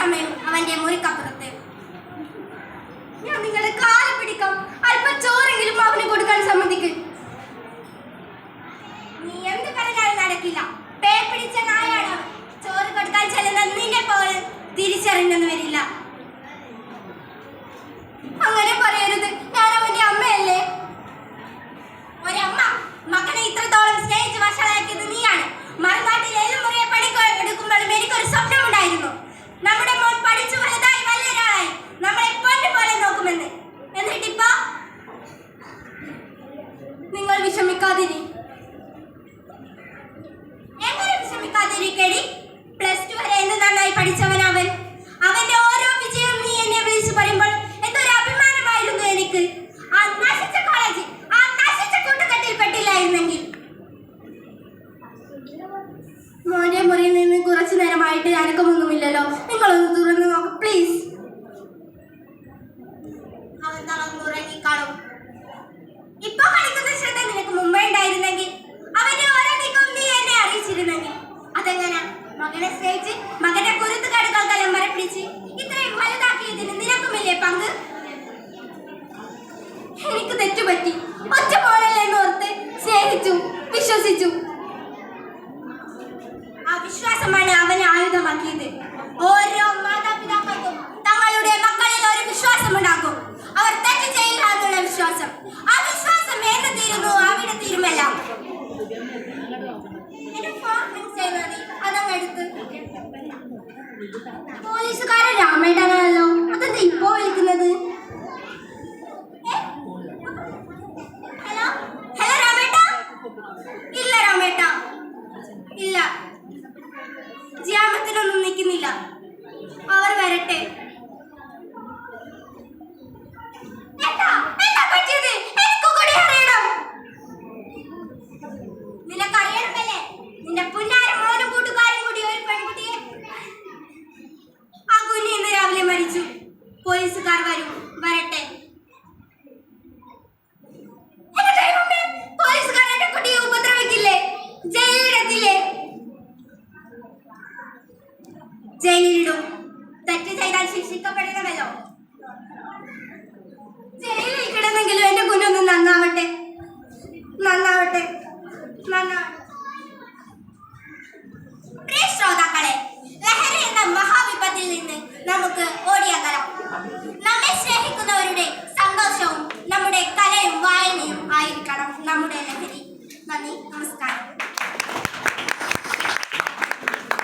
സമയം അവന്റെ മുറിക്കപ്പുറത്ത്. ഞാൻ നിങ്ങളുടെ കാല പിടിക്കാം. അല്പം ചോറെങ്കിലും അവന് കൊടുക്കാൻ സമ്മതിക്ക്. നീ എന്ത് പറഞ്ഞാലും നടക്കില്ല. പേ പിടിച്ച നായാണ്. ചോറ് കൊടുക്കാൻ ചെല്ലുന്ന നിന്റെ പോലെ തിരിച്ചറിഞ്ഞെന്ന് വരില്ല. എന്നിട്ടിപ്പോ നിങ്ങൾ വിഷമിക്കാതിരി. എങ്ങനെ വിഷമിക്കാതിരിക്കടി. പ്ലസ് ടു വരെ എന്ന് നന്നായി പഠിച്ചവൻ അവൻ. അവന്റെ ഓരോ വിജയവും നീ എന്നെ വിളിച്ചു പറയുമ്പോൾ എന്തൊരു അഭിമാനമായിരുന്നു എനിക്ക്. മോന്റെ മുറിയിൽ നിന്ന് കുറച്ചു നേരമായിട്ട് അനക്കമൊന്നുമില്ലല്ലോ. നിങ്ങളൊന്ന് തുറന്നു നോക്ക് പ്ലീസ് ഉണ്ടായിരുന്നെങ്കിൽ ഓരോ എന്നെ അറിയിച്ചിരുന്നെങ്കിൽ. മകനെ സ്നേഹിച്ച് നിനക്കുമില്ലേ പങ്ക്? വിശ്വസിച്ചു. ആ വിശ്വാസമാണ് അവനെ ആയുധമാക്കിയത്. ഓരോ മാതാപിതാക്കൾക്കും പോലീസുകാരൻ രാമേട്ടനാണല്ലോ അതെന്താ ഇപ്പോ വിളിക്കുന്നത്? ഹലോ? ഹലോ രാമേട്ട? ഇല്ല രാമേട്ട. മരിച്ചു പോലീസുകാർ വരും. വരട്ടെ. പ്രിയ ശ്രോതാക്കളെ ലഹരി എന്ന നിന്ന് നമുക്ക് ഓടിയാകലാം നമ്മെ സ്നേഹിക്കുന്നവരുടെ സന്തോഷവും നമ്മുടെ കലയും വായനയും ആയിരിക്കണം നമ്മുടെ ലഹരി. നന്ദി നമസ്കാരം.